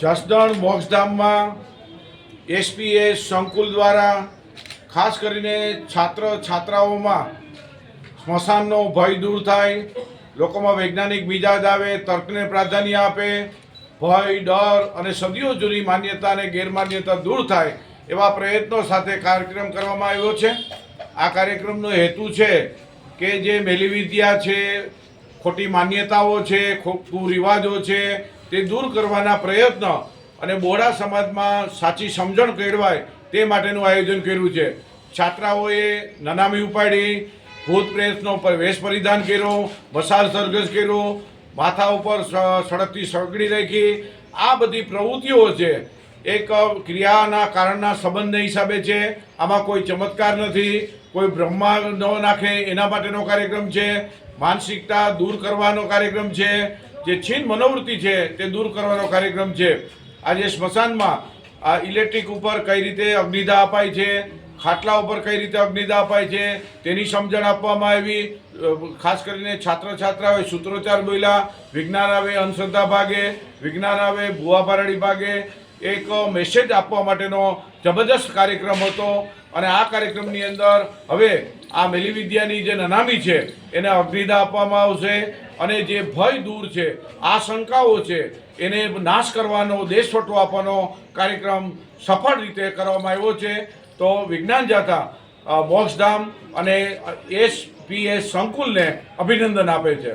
Jasdan મોક્ષધામમાં SPS સંકુલ દ્વારા ખાસ કરીને છાત્ર છાત્રાઓમાં સ્મશાનનો ભય દૂર થાય, લોકોમાં વૈજ્ઞાનિક મિજાજ આવે, તર્કને પ્રાધાન્ય આપે, ભય, ડર અને સદીઓ જૂની માન્યતા અને ગેરમાન્યતા દૂર થાય એવા પ્રયત્નો સાથે કાર્યક્રમ કરવામાં આવ્યો છે. આ કાર્યક્રમનો હેતુ છે કે જે મેલીવિદ્યા છે, ખોટી માન્યતાઓ છે કુરિવાજો રિવાજો છે તે દૂર કરવાના પ્રયત્ન અને બોડા સમાજમાં સાચી સમજણ કેળવાય તે માટેનું આયોજન કર્યું છે. છાત્રાઓએ નનામી ઉપાડી, ભૂત પ્રેતનો વેશ પરિધાન કર્યો, મસાલ સરઘસ કર્યો, માથા ઉપર સ- સળગતી સળગડી રાખી આ બધી પ્રવૃત્તિઓ છે, એક ક્રિયાના કારણના સંબંધના હિસાબે છે. આમાં કોઈ ચમત્કાર નથી, કોઈ બ્રહ્મા ન નાખે, એના માટેનો કાર્યક્રમ છે. માનસિકતા દૂર કરવાનો કાર્યક્રમ છે. જે છીન મનોવૃત્તિ છે, તે દૂર કરવાનો કાર્યક્રમ છે. આજે સ્મશાનમાં આ ઇલેક્ટ્રિક ઉપર કઈ રીતે અગ્નિદા અપાય છે, ખાટલા ઉપર કઈ રીતે અગ્નિદા અપાય છે, તેની સમજણ આપવામાં આવી. ખાસ કરીને છાત્ર છાત્રાઓએ સૂત્રોચ્ચાર બોલ્યા, વિજ્ઞાન આવે અંધશ્રદ્ધા ભાગે, વિજ્ઞાન આવે ભુવા પારડી ભાગે. એક મેસેજ આપવા માટેનો જબરદસ્ત કાર્યક્રમ હતો અને આ કાર્યક્રમની અંદર હવે આ મેલી વિદ્યાની જે નનામી છે, એને અગ્નિદા આપવામાં આવશે અને જે ભય દૂર છે આ શંકાઓ છે, એને નાશ કરવાનો, દેશવટો આપવાનો કાર્યક્રમ સફળ રીતે કરવામાં આવ્યો છે. તો વિજ્ઞાન જાતા મોક્ષધામ અને એસ પી એસ સંકુલને અભિનંદન આપે છે.